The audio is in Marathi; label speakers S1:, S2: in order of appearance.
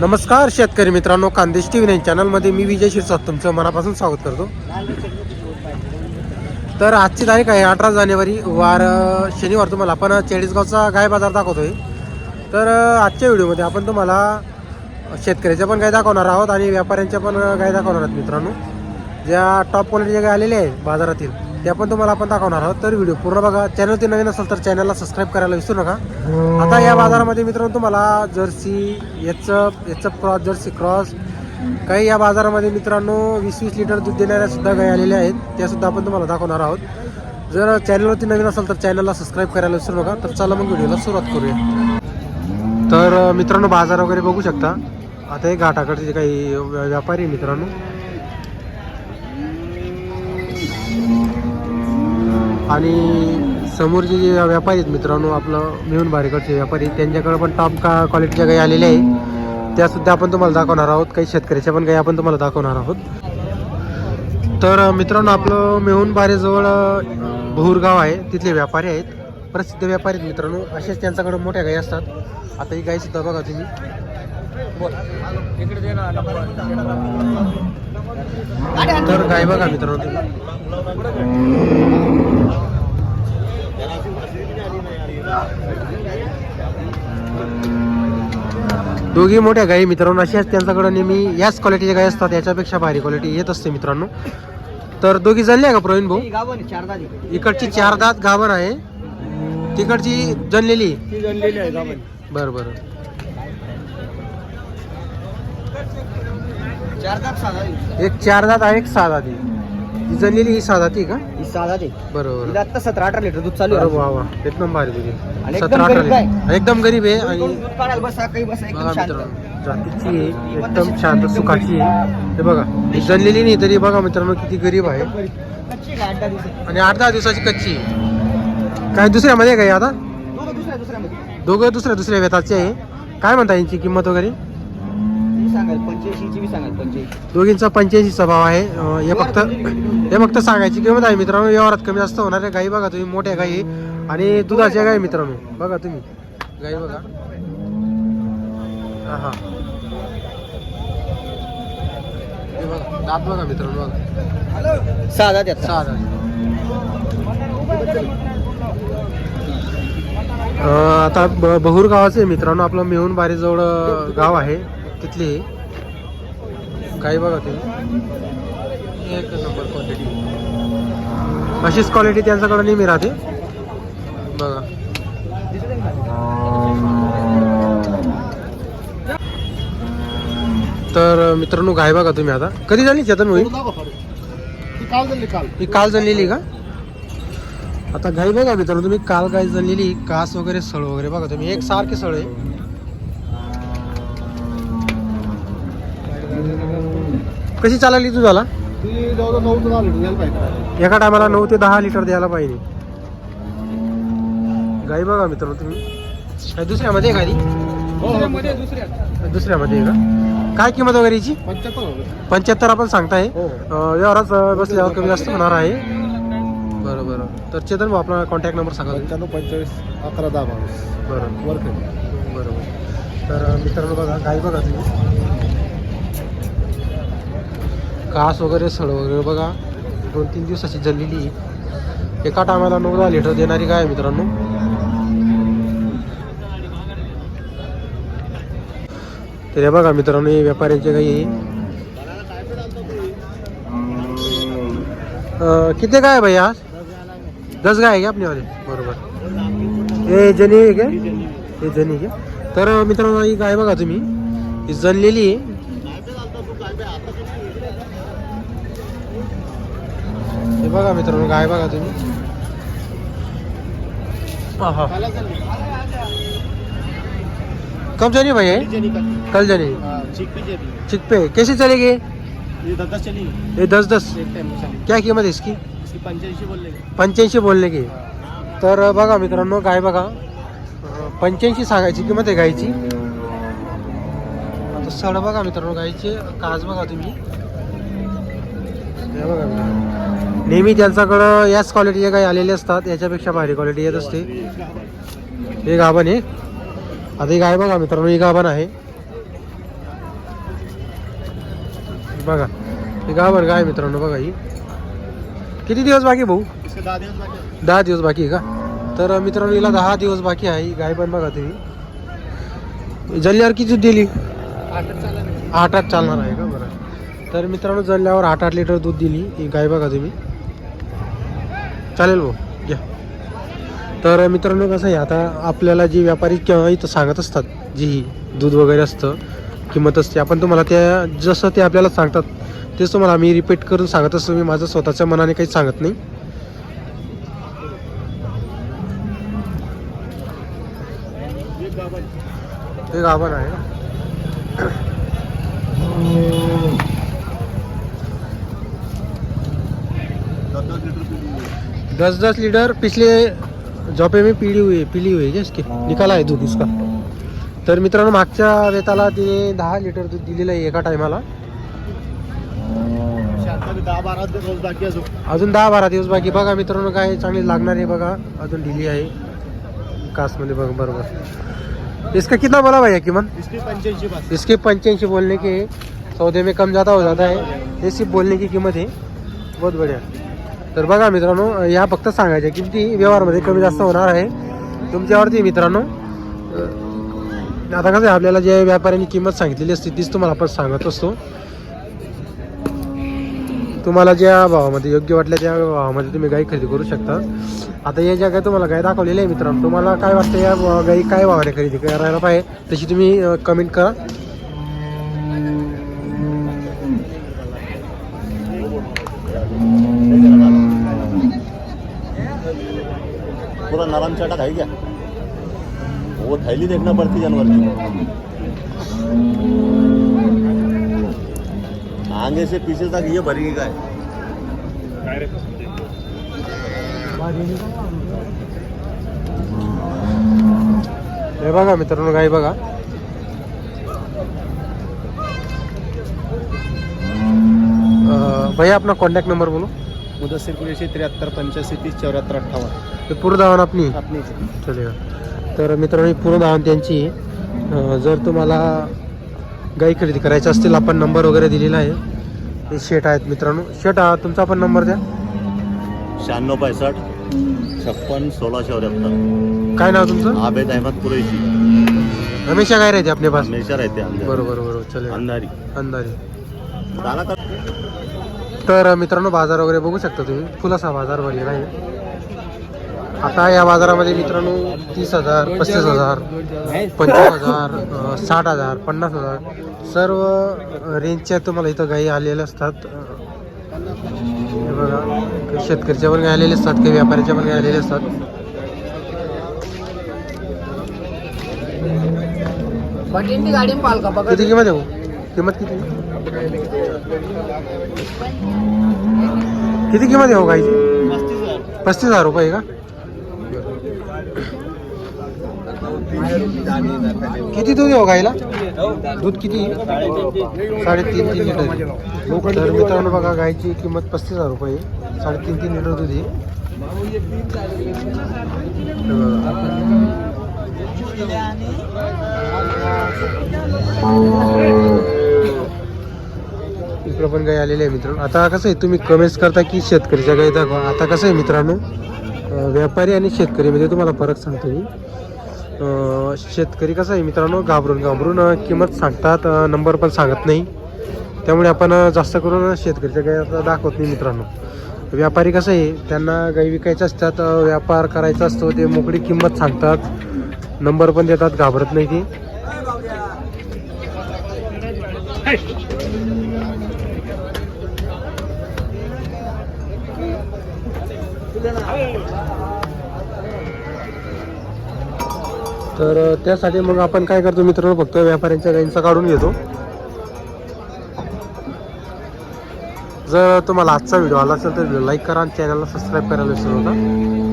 S1: नमस्कार शेतकरी मित्रांनो कांदेश टी व्ही चॅनलमध्ये मी विजय शिरसाट तुमचं मनापासून स्वागत करतो. तर आजची तारीख आहे अठरा जानेवारी वार शनिवार. तुम्हाला आपण चाळीसगावचा गाय बाजार दाखवतोय. तर आजच्या व्हिडिओमध्ये आपण तुम्हाला शेतकऱ्याच्या पण गाय दाखवणार आहोत आणि व्यापाऱ्यांच्या पण गाय दाखवणार आहोत मित्रांनो. ज्या टॉप क्वालिटीच्या गाय आलेल्या आहेत बाजारातील त्या पण तुम्हाला आपण दाखवणार आहोत. तर व्हिडिओ पूर्ण बघा. चॅनल ते नवीन असेल तर चॅनलला सबस्क्राईब करायला विसरू नका. आता या बाजारामध्ये मित्रांनो तुम्हाला जर्सी एचप एचप क्रॉस जर्सी क्रॉस काही या बाजारामध्ये मित्रांनो वीस वीस लिटर दूध देणाऱ्या सुद्धा गाय आलेल्या आहेत. त्या सुद्धा आपण तुम्हाला दाखवणार आहोत. जर चॅनलवरती नवीन असेल तर चॅनलला सबस्क्राईब करायला विसरू नका. तर चला मग व्हिडिओला सुरुवात करूया. तर मित्रांनो बाजार वगैरे बघू शकता. आता हे घाटाकडचे काही व्यापारी मित्रांनो. आणि समोरचे जे व्यापारी आहेत मित्रांनो आपलं मिळून बारीकडचे व्यापारी त्यांच्याकडे पण टॉप का क्वालिटीच्या काही आलेल्या आहे त्या सुद्धा आपण तुम्हाला दाखवणार आहोत. काही शेतकऱ्याच्या पण काही आपण तुम्हाला दाखवणार आहोत. तर मित्रांनो आपलं मिळून बारेजवळ भोरगाव आहे. तिथले व्यापारी आहेत. प्रसिद्ध व्यापारी आहेत मित्रांनो. असेच त्यांच्याकडे मोठ्या गाई असतात. आता ही गाईसुद्धा बघा तुम्ही. तर गाय बघा मित्रांनो दोघी मोठ्या गाई मित्रांनो अशाच त्यांच्याकडे नेहमी याच क्वालिटीच्या गाई असतात याच्यापेक्षा भारी क्वालिटी येत असते मित्रांनो. तर दोघी जणले का प्रवीण भाऊ? इकडची चार दात गाभण आहे. तिकडची जनलेली
S2: गावन
S1: बरं बरं
S2: चार दात साधा
S1: एक चार दात आहे. एक सहा दात आहे ही जनलेली ही सहा दाती का?
S2: ही साधा ते.
S1: बरोबर.
S2: आता सतरा अठरा लिटर दूध चालू
S1: अरे
S2: आहे
S1: वा. वा एकदम भारी
S2: आणि
S1: तुझी
S2: एकदम
S1: सतरा
S2: गरीब
S1: अठरा एकदम गरीब आहे आणि बघा मित्रांनो जातीची आहे, एकदम शांत सुखाची आहे. हे बघा ही जनलेली नाही तरी बघा मित्रांनो किती गरीब आहे.
S2: का?
S1: आणि आठ दहा दिवसाची कच्ची आहे. काय दुसऱ्यामध्ये काय आता?
S2: दोघं दुसऱ्या
S1: दोघं दुसऱ्या दुसऱ्या वेताचे आहे. काय म्हणता यांची? किंमत वगैरे?
S2: सांगाल? पंच्याऐंशीची मी सांगाल पंच्याऐंशी.
S1: दोघींचा पंच्याऐंशीचा भाव आहे. अं, हे फक्त हे फक्त सांगायची किंमत आहे मित्रांनो. व्यवहारात कमी जास्त होणाऱ्या गाई बघा तुम्ही मोठ्या गाई. आणि दुधाच्या गाई मित्रांनो. बघा तुम्ही. गाई बघा. हा हा. हे बघा. दात बघा मित्रांनो बघा.
S2: साधा
S1: सहा अं, आता ब- बहुर गावाचं आहे मित्रांनो. आपलं मेहून बारीजवळ गाव आहे. तिथली काही बघा तुम्ही. एक नंबर क्वालिटी अशीच क्वालिटी त्यांच्याकडे नेहमी राहते. बघा. तर मित्रांनो गाय बघा तुम्ही आता. कधी झाली चेतन होईल
S2: काल
S1: ही काल जनलेली का? आता गाई बघा मित्रांनो तुम्ही काल गाय जनलेली कास वगैरे सळ वगैरे बघा तुम्ही. एक सारखी सळ आहे. कशी चालली झाला?
S2: ती नऊ दहा लिटर द्यायला पाहिजे.
S1: एका टायमाला नऊ ते दहा लिटर द्यायला पाहिजे. गाई बघा मित्रांनो तुम्ही. काय दुसऱ्यामध्ये आहे
S2: मध्ये दुसऱ्या
S1: दुसऱ्यामध्ये आहे का? काय किंमत वगैरे याची?
S2: पंच्याहत्तर
S1: पंच्याहत्तर आपण सांगताय.
S2: हो.
S1: अं, व्यवहारात अं, बसल्यावर कमी जास्त होणार आहे. बरं बरं. तर चेतन भाऊ आपला कॉन्टॅक्ट नंबर सांगा.
S2: पंच्याण्णव पंचेचाळीस अकरा दहा बावीस.
S1: बरं.
S2: वर
S1: बरोबर तर मित्रांनो बघा गाय बघा तुम्ही. घास वगैरे सळ वगैरे बघा. दोन तीन दिवसाची जळलेली एका टायमाला नऊ दहा लिटर देणारी काय मित्रांनो. तर हे बघा मित्रांनो हे व्यापाऱ्यांचे काही किती काय आहे भाई आज? दस गाय आहे का आपल्यावाले? बरोबर. हे जनी आहे का? हे जनी आहे तर मित्रांनो ही गाय बघा तुम्ही. ही जणलेली आहे. हे बघा मित्रांनो गाय बघा तुम्ही. कब जनी भाई है? कल जनी चिकपे. कैसे चलेगी ये दस दस क्या कीमत इसकी?
S2: पंच्याऐंशी बोलले
S1: की तर बघा मित्रांनो गाय बघा. पंच्याऐंशी सांगायची किंमत आहे गायची आता सड बघा मित्रांनो गायचे काज बघा तुम्ही. बघा. नेहमी त्यांच्याकडं याच क्वालिटीचे गाय आलेले असतात याच्यापेक्षा भारी क्वालिटी येत असते. हे गाभण आहे. आता ही गाय बघा मित्रांनो ही गाभण आहे. बघा ही गाभण गाय मित्रांनो बघा ही. किती दिवस बाकी भाऊ? दहा दिवस बाकी आहे का? तर मित्रांनो हिला दहा दिवस बाकी आहे. ही गाय पण बघा तुम्ही. जल्ल्यावर किती दूध दिली? आठ आठ चालणार आहे का? बरं. तर मित्रांनो जल्ल्यावर आठ आठ लिटर दूध दिली. ही गाय बघा तुम्ही. चालेल भाऊ घ्या तर मित्रांनो कसं आहे आता आपल्याला जी व्यापारी किंवा इथं सांगत असतात जी ही दूध वगैरे असतं किंमत असते आपण तुम्हाला त्या जसं ते आपल्याला सांगतात तेच तुम्हाला आम्ही रिपीट करून सांगत असतो. मी माझं स्वतःच्या मनाने काही सांगत नाही. ते गाभण आहे दस दस लीटर पिछले जॉपे में पीली हुई है पीली हुई है इसके। निकाला है दूध इसका। तर मित्रांनो मागच्या वेताला तिने दहा लिटर दूध दिलेलं आहे एका टायमाला.
S2: अजून
S1: दहा बारा दिवस बाकी. बघा मित्रांनो काय चांगली लागणार आहे बघा. अजून दिली आहे. कासमध्ये बघा बरोबर. इसका कितना बोला भैया कीमत
S2: इसकी पंच्याऐंशी पास
S1: इसके पंच्याऐंशी बोलने के सौदे में कम ज़्यादा हो जाता है। ये सिर्फ बोलने की किंमत आहे बहुत बढिया। तर बघा मित्रांनो या फक्त सांगायच्या किमती व्यवहारमध्ये कमी जास्त होणार आहे. तुमच्यावरती मित्रांनो. आता कसं आहे आपल्याला ज्या व्यापाऱ्यांनी किंमत सांगितलेली असते तीच तुम्हाला आपण सांगत असतो. तुम्हाला ज्या भावामध्ये योग्य वाटल्या त्या भावामध्ये तुम्ही गाई खरेदी करू शकता. आता या ज्या गाय तुम्हाला गाय दाखवलेल्या आहे मित्रांनो तुम्हाला काय वाटतं या गाई काय भावाने खरेदी करायला पाहिजे तशी तुम्ही कमेंट करा.
S3: पूरा नरम चटक है क्या? वो थैली देखना पड़ती जानवर की। आगे से पीछे तक ये भरी गाय
S1: हे बघा मित्रांनो गाई बघा. अं, भैया अपना कॉन्टॅक्ट नंबर बोलो.
S2: मुदस्सीर कुरेशी त्र्याहत्तर पंच्याऐंशी तीस चौऱ्याहत्तर अठ्ठावन्न.
S1: ते पूर्ण धावण आपली?
S2: आपली
S1: चलेगा तर मित्रांनो ही पूर्ण धावण त्यांची. अं, जर तुम्हाला गाई खरेदी करायची असतील आपण नंबर वगैरे दिलेला आहे. हे शेट आहेत मित्रांनो. शेट हा तुमचा पण नंबर द्या.
S3: शहाण्णव पैंसठ छप्पन सोळा चौऱ्याहत्तर.
S1: काय नाव तुमचं?
S3: आबेद अहमद कुरैशी.
S1: हमेशा काय राहते आपल्या पास.
S3: हमेशा रहते
S1: बरोबर बरोबर. चलेल.
S3: अंधारी.
S1: अंदाजे
S3: दाना कर
S1: तर मित्रांनो बाजार वगैरे बघू शकता तुम्ही. फुलासा बाजार भरलेला आहे आता या बाजारामध्ये मित्रांनो तीस हजार पस्तीस हजार पंचवीस हजार साठ हजार पन्नास हजार सर्व रेंजच्या तुम्हाला इथं गाई आलेल्या असतात. बघा शेतकऱ्याच्या पण गाई आलेले असतात काही व्यापाऱ्याच्या पण गाई आलेले असतात. किती किंमत आहे? किंमत किती? किती किंमत आहे हो गाईची? पस्तीस हजार रुपये का? किती दूध हो गाईला? दूध किती साडेतीन तीन लिटर तर मित्रांनो बघा गायची किंमत पस्तीस हजार रुपये आहे. साडेतीन तीन लिटर दूध आहे. इकडं पण गाय आलेले आहे मित्रांनो. आता कसं आहे तुम्ही कमेंट्स करता की शेतकरीच्या गाई दाखवा. आता कसं आहे मित्रांनो व्यापारी आणि शेतकरीमध्ये तुम्हाला फरक सांगतो मी. शेतकरी कसं आहे मित्रांनो घाबरून घाबरून किंमत सांगतात नंबर पण सांगत नाही. त्यामुळे आपण जास्त करून शेतकरीच्या गाई आता दाखवत नाही मित्रांनो. व्यापारी कसं आहे त्यांना गाई विकायच्या असतात व्यापार करायचा असतो ते मोकळी किंमत सांगतात. नंबर पण देतात घाबरत नाही ती. तर त्यासाठी मग आपण काय करतो मित्रांनो फक्त व्यापाऱ्यांच्या गाईंचा काढून घेतो. जर तुम्हाला आजचा व्हिडिओ आला असेल तर लाईक करा आणि चॅनलला सबस्क्राईब करायला विसरू नका.